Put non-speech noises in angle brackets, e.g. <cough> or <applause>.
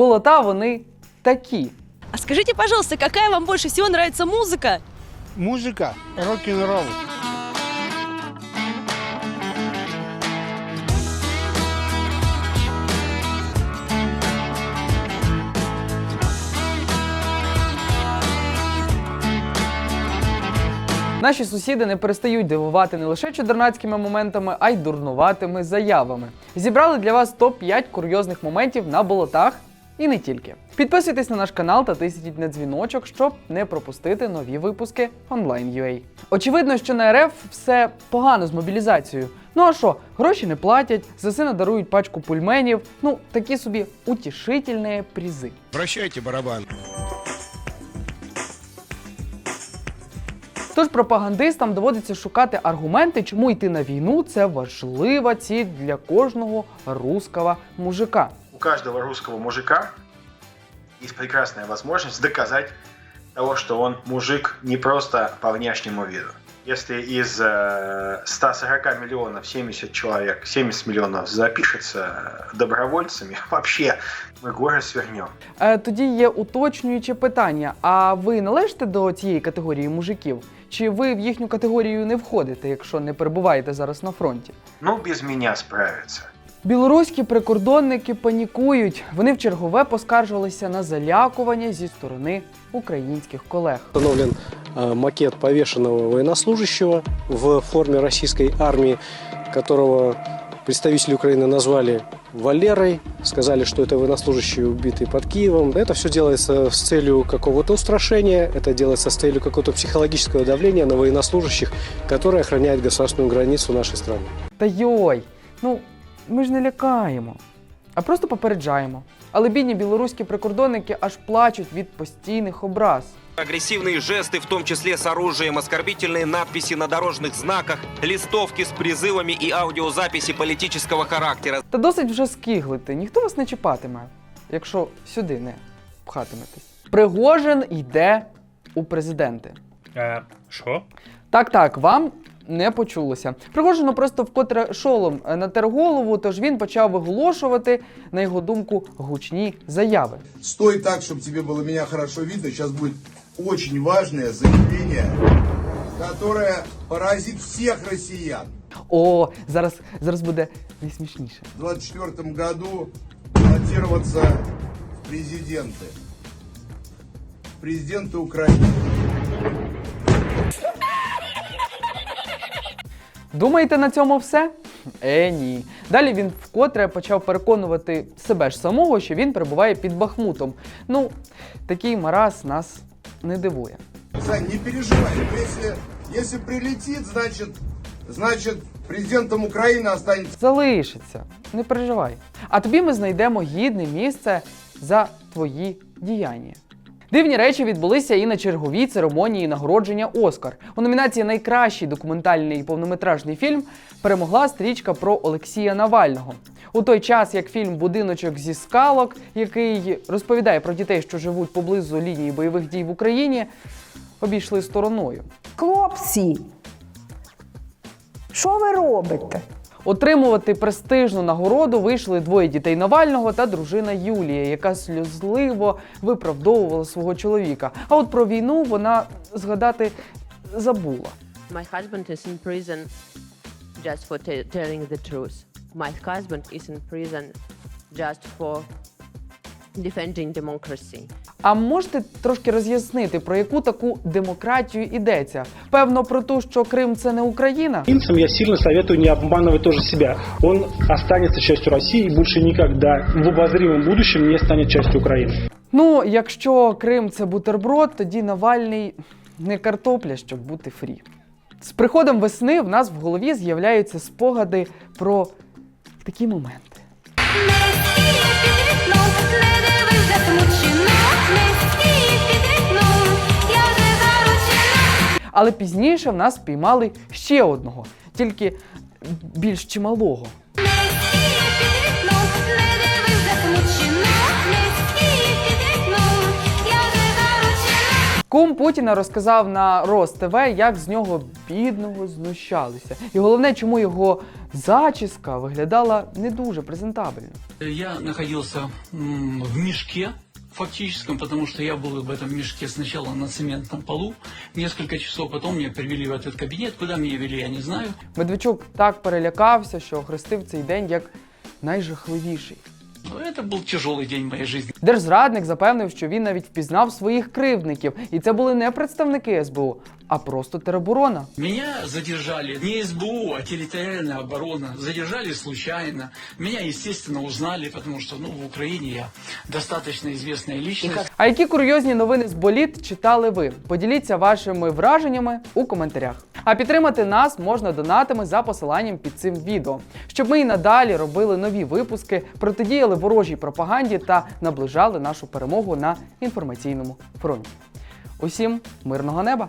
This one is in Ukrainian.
болота вони такі. А скажите, пожалуйста, какая вам больше всего нравится музыка? Музыка, рок-н-ролл. Наші сусіди не перестають дивувати не лише чудернацькими моментами, а й дурнуватими заявами. Зібрали для вас топ-5 курйозних моментів на болотах і не тільки. Підписуйтесь на наш канал та тисніть на дзвіночок, щоб не пропустити нові випуски Online.ua. Очевидно, що на РФ все погано з мобілізацією. Ну а що, гроші не платять, за сина дарують пачку пульменів. Ну, такі собі утішительні призи. Прощайте, барабан. Тож пропагандистам доводиться шукати аргументи, чому йти на війну це важлива ціль для кожного руского мужика у каждого русского мужика есть прекрасная возможность доказать того, что он мужик не просто по внешнему виду. Если из э, 140 миллионов 70 человек, 70 миллионов запишется добровольцами, <laughs> вообще мы горы свернем. Е, тоді є уточнююче питання: а ви належите до цієї категорії мужиків? Чи ви в їхню категорію не входите, якщо не перебуваєте зараз на фронті? Ну, без меня справиться. Білоруські прикордонники панікують. Вони в чергове поскаржувалися на залякування зі сторони українських колег. Установлен э, макет повешенного военнослужащего в форме российской армии, которого представители Украины назвали Валерой, сказали, что это военнослужащий, убитый под Киевом. Это все делается с целью какого-то устрашения, это делается с целью какого-то психологического давления на военнослужащих, которые охраняют государственную границу нашей страны. Та йой, ну ми ж не лякаємо, а просто попереджаємо. Але бідні білоруські прикордонники аж плачуть від постійних образ. Агрессивные жесты, в том числе с оружием, оскорбительные надписи на дорожных знаках, листовки с призывами и аудиозаписи политического характера. Та досить вже скиглити, ніхто вас не чіпатиме, якщо сюди не пхатиметесь. Пригожин йде у президенти. Е, Що? Так, так, вам не почулося. Пригожину просто вкотре шолом е, натер голову, тож він почав виголошувати, на його думку, гучні заяви. Стой так, чтобы тебе было меня хорошо видно. Сейчас будет очень важное заявление, которое поразит всех россиян. О, зараз, зараз буде найсмішніше. В 2024 году баллотироваться в президенты. В Президенты Думаєте, на цьому все? Е, ні. Далі він вкотре почав переконувати себе ж самого, що він перебуває під Бахмутом. Ну, такий мараз нас не дивує. Сань, не переживай. Если, если прилетит, значит, значит президентом Украины останется Залишиться, не переживай. А тобі ми знайдемо гідне місце за твої діяння. Дивні речі відбулися і на черговій церемонії нагородження Оскар. У номінації Найкращий документальний повнометражний фільм перемогла стрічка про Олексія Навального. У той час, як фільм Будиночок зі скалок, який розповідає про дітей, що живуть поблизу лінії бойових дій в Україні, обійшли стороною. Хлопці, що ви робите? Отримувати престижну нагороду вийшли двоє дітей Навального та дружина Юлія, яка сльозливо виправдовувала свого чоловіка. А от про війну вона згадати забула. My husband is in prison just for te- telling the truth. My husband is in prison just for defending democracy. А можете трошки роз'яснити, про яку таку демократію йдеться? Певно, про те, що Крим це не Україна. Украинцам я сильно советую не обманывать тоже себя. Он останется частью России и больше никогда в обозримом будущем не станет частью Украины. Ну, якщо Крим це бутерброд, тоді Навальний не картопля, щоб бути фрі. З приходом весни в нас в голові з'являються спогади про такі моменти. Але пізніше в нас спіймали ще одного, тільки більш чималого. Кум Путіна розказав на Рос ТВ, як з нього бідного знущалися. І головне, чому його зачіска виглядала не дуже презентабельно. Я находился м, в мешке фактическом, потому что я был в этом мешке сначала на цементном полу несколько часов, потом меня привели в этот кабинет. Куда меня вели, я не знаю. Медведчук так перелякався, що охрестив цей день як найжахливіший. Но это был тяжелый день в моей жизни. Держзрадник запевнив, що він навіть впізнав своїх кривдників, і це були не представники СБУ, а просто тероборона. Меня задержали не СБУ, а территориальная оборона. Задержали случайно. Меня, естественно, узнали, потому что ну, в Украине я достаточно известная личность. А які курйозні новини з боліт читали ви? Поділіться вашими враженнями у коментарях. А підтримати нас можна донатами за посиланням під цим відео, щоб ми і надалі робили нові випуски, протидіяли ворожій пропаганді та наближали нашу перемогу на інформаційному фронті. Усім мирного неба!